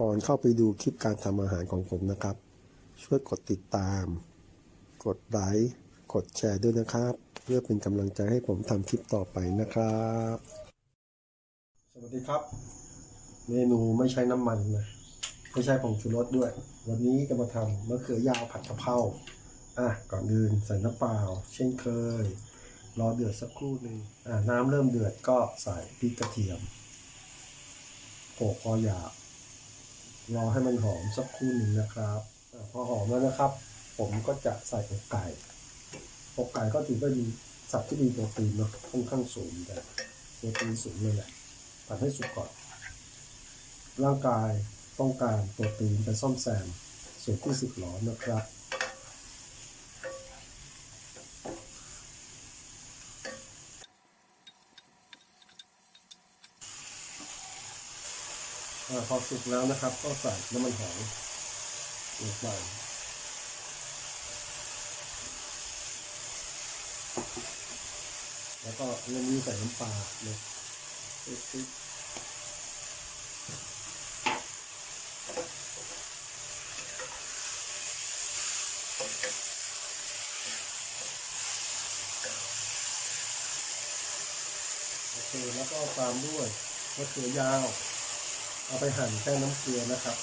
ก่อนเข้าไปดูคลิปการทำอาหารของผมนะครับ ช่วยกดติดตาม กดไลค์กดแชร์ด้วยนะครับ เพื่อเป็นกำลังใจให้ผมทำคลิปต่อไปนะครับ สวัสดีครับ เมนูไม่ใช้น้ำมันนะไม่ใช่ผงชูรสด้วย วันนี้จะมาทำมะเขือยาวผัดกะเพราอะก่อนอื่นใส่น้ำเปล่า เช่นเคย รอเดือดสักครู่หนึ่งอะน้ำเริ่มเดือดก็ใส่พริกกระเทียมโขกพอหยาบ รอให้มันหอมสักครู่หนึ่งนะครับพอหอมแล้วนะครับ ผมก็จะใส่อกไก่อกไก่ก็ถือว่ามีสัตว์ที่มีโปรตีนเนาะค่อนข้างสูงแต่โปรตีนสูงเลยแหละผัดให้สุกก่อน ร่างกายต้องการโปรตีนไปซ่อมแซมส่วนที่สึกหรอนะครับ พอสุกแล้วนะครับ ก็ใส่น้ำมันหอยลงไปแล้วก็เรื่องนี้ใส่น้ำปลาเลยปึ๊บโอเคแล้วก็ตามด้วยมะเขือยาว เอาไปหั่นแค่น้ำเกลือนะครับ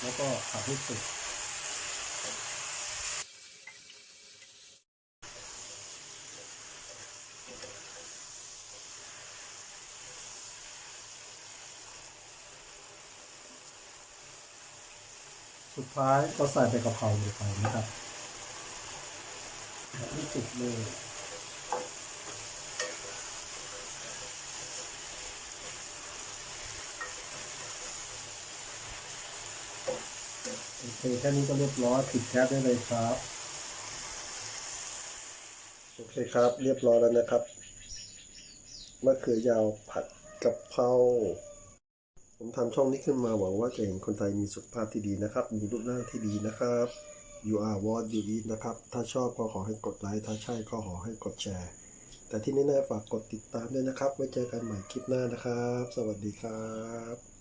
แล้วก็ผัดให้สุกสุดท้ายก็ใส่ไปกะเพราลงไปนะครับผัดให้สุกเลย โอเคแค่นี้ก็เรียบร้อยปิดแก๊สได้เลยครับโอเคครับ เรียบร้อยแล้วนะครับมะเขือยาวผัดกะเพราผมทำช่องนี้ขึ้นมาหวังว่าจะเห็นคนไทยมีสุขภาพที่ดีนะครับ มีรูปร่างที่ดีนะครับ you are what you eat นะครับ ถ้าชอบก็ขอให้กดไลค์ ถ้าใช่ก็ขอให้กดแชร์ แต่ที่แน่ๆฝากกดติดตามด้วยนะครับ ไว้เจอกันใหม่คลิปหน้านะครับ สวัสดีครับ